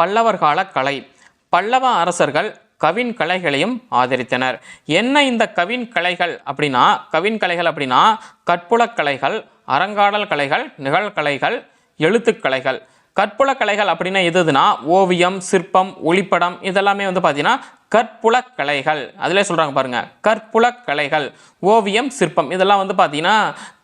பல்லவர் கால. கலை பல்லவ அரசர்கள் கவின் கலைகளையும் ஆதரித்தனர். என்ன இந்த கவின் கலைகள் அப்படின்னா கவின் கலைகள் அப்படின்னா கற்புலக் கலைகள் அறங்காடல் கலைகள் நிகழ்கலைகள் எழுத்துக்கலைகள் கற்புல கலைகள். அப்படின்னா எதுனா ஓவியம் சிற்பம் ஒளிப்படம் இதெல்லாமே வந்து பார்த்தீங்கன்னா கற்புலக்கலைகள் அதிலே சொல்கிறாங்க பாருங்க. கற்புல கலைகள். ஓவியம் சிற்பம். இதெல்லாம் வந்து பார்த்தீங்கன்னா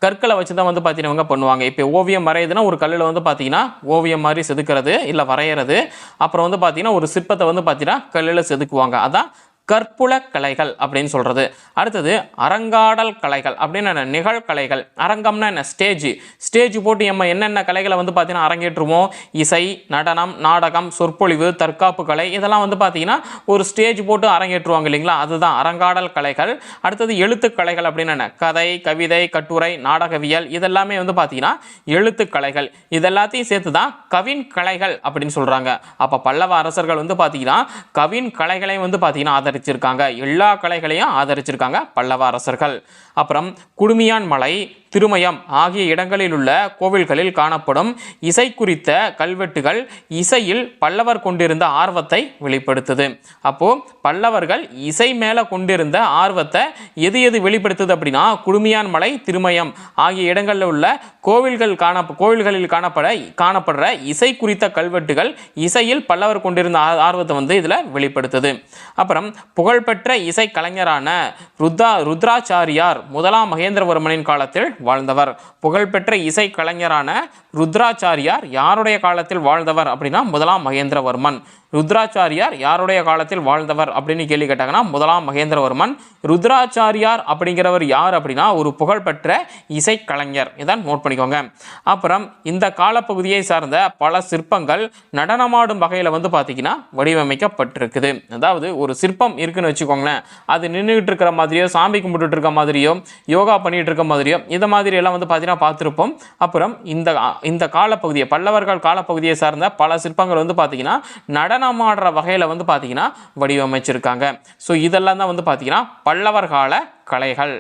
கற்களை வச்சு தான் வந்து பார்த்தீங்கன்னா இவங்க பண்ணுவாங்க. இப்போ ஓவியம் வரையுதுன்னா ஒரு கல்லில் வந்து பார்த்தீங்கன்னா ஓவியம் மாதிரி செதுக்கிறது இல்லை வரைகிறது அப்புறம் வந்து பார்த்தீங்கன்னா ஒரு சிற்பத்தை வந்து பார்த்தீங்கன்னா கல்லில் செதுக்குவாங்க. அதான் கற்புல கலைகள் அப்படின்னு சொல்கிறது அடுத்தது அரங்காடல் கலைகள். அப்படின்னு என்ன நிகழ்கலைகள். அரங்கம்னா என்ன? ஸ்டேஜ். ஸ்டேஜ் போட்டு நம்ம என்னென்ன கலைகளை வந்து பார்த்தீங்கன்னா அரங்கேற்றுவோம்? இசை நடனம் நாடகம் சொற்பொழிவு தற்காப்பு கலை. இதெல்லாம் வந்து பார்த்தீங்கன்னா ஒரு ஸ்டேஜ் போட்டு அரங்கேற்றுவாங்க இல்லைங்களா? அதுதான் அரங்காடல் கலைகள். அடுத்தது எழுத்துக்கலைகள் அப்படின்னு என்ன? கதை கவிதை கட்டுரை நாடகவியல். இதெல்லாமே வந்து பார்த்தீங்கன்னா எழுத்துக்கலைகள் இதெல்லாத்தையும் சேர்த்து தான் கவின் கலைகள் அப்படின்னு சொல்கிறாங்க அப்போ பல்லவ அரசர்கள் வந்து பார்த்தீங்கன்னா கவின் கலைகளையும் வந்து பார்த்தீங்கன்னா ஆதரிச்சிருக்காங்க. எல்லா கலைகளையும் ஆதரிச்சிருக்காங்க பல்லவ அரசர்கள். அப்புறம் குடுமியான் மலை திருமயம் ஆகிய இடங்களில் உள்ள கோவில்களில் காணப்படும் இசை குறித்த கல்வெட்டுகள் இசையில் பல்லவர் கொண்டிருந்த ஆர்வத்தை வெளிப்படுத்துது. அப்போ பல்லவர்கள் இசை மேலே கொண்டிருந்த ஆர்வத்தை எது எது வெளிப்படுத்துது அப்படின்னா குழுமியான் மலை திருமயம் ஆகிய இடங்களில் உள்ள கோவில்கள் காண கோவில்களில் காணப்பட காணப்படுற இசை குறித்த கல்வெட்டுகள் இசையில் பல்லவர் கொண்டிருந்த ஆர்வத்தை வந்து இதில் வெளிப்படுத்துது. அப்புறம் புகழ்பெற்ற இசை கலைஞரான ருத்ரா ருத்ராச்சாரியார் முதலாம் மகேந்திரவர்மனின் காலத்தில் வாழ்ந்தவர். புகழ்பெற்ற இசை கலைஞரான ருத்ராச்சாரியார் யாருடைய காலத்தில் வாழ்ந்தவர் அப்படின்னா முதலாம் மகேந்திரவர்மன். ருத்ராச்சாரியார் யாருடைய காலத்தில் வாழ்ந்தவர் அப்படின்னு கேள்வி கேட்டாங்கன்னா முதலாம் மகேந்திரவர்மன். ருத்ராச்சாரியார் அப்படிங்கிறவர் யார் அப்படின்னா ஒரு புகழ்பெற்ற இசை கலைஞர் இதான் நோட் பண்ணிக்கோங்க. அப்புறம் இந்த காலப்பகுதியை சார்ந்த பல சிற்பங்கள் நடனமாடும் வகையில் வந்து பார்த்தீங்கன்னா வடிவமைக்கப்பட்டிருக்குது. அதாவது ஒரு சிற்பம் இருக்குன்னு வச்சுக்கோங்களேன். அது நின்றுக்கிட்டு இருக்கிற மாதிரியோ சாமி கும்பிட்டுட்டு இருக்க மாதிரியோ யோகா பண்ணிகிட்டு இருக்க மாதிரியோ இதை மாதிரி எல்லாம் வந்து பார்த்தீங்கன்னா பார்த்துருப்போம். அப்புறம் இந்த இந்த காலப்பகுதியை பல்லவர்கள் காலப்பகுதியை சார்ந்த பல சிற்பங்கள் வந்து பார்த்தீங்கன்னா நடனமாடுற வகையில் வந்து பார்த்தீங்கன்னா வடிவமைச்சிருக்காங்க. ஸோ இதெல்லாம் தான் வந்து பார்த்தீங்கன்னா பல்லவர் கால கலைகள்.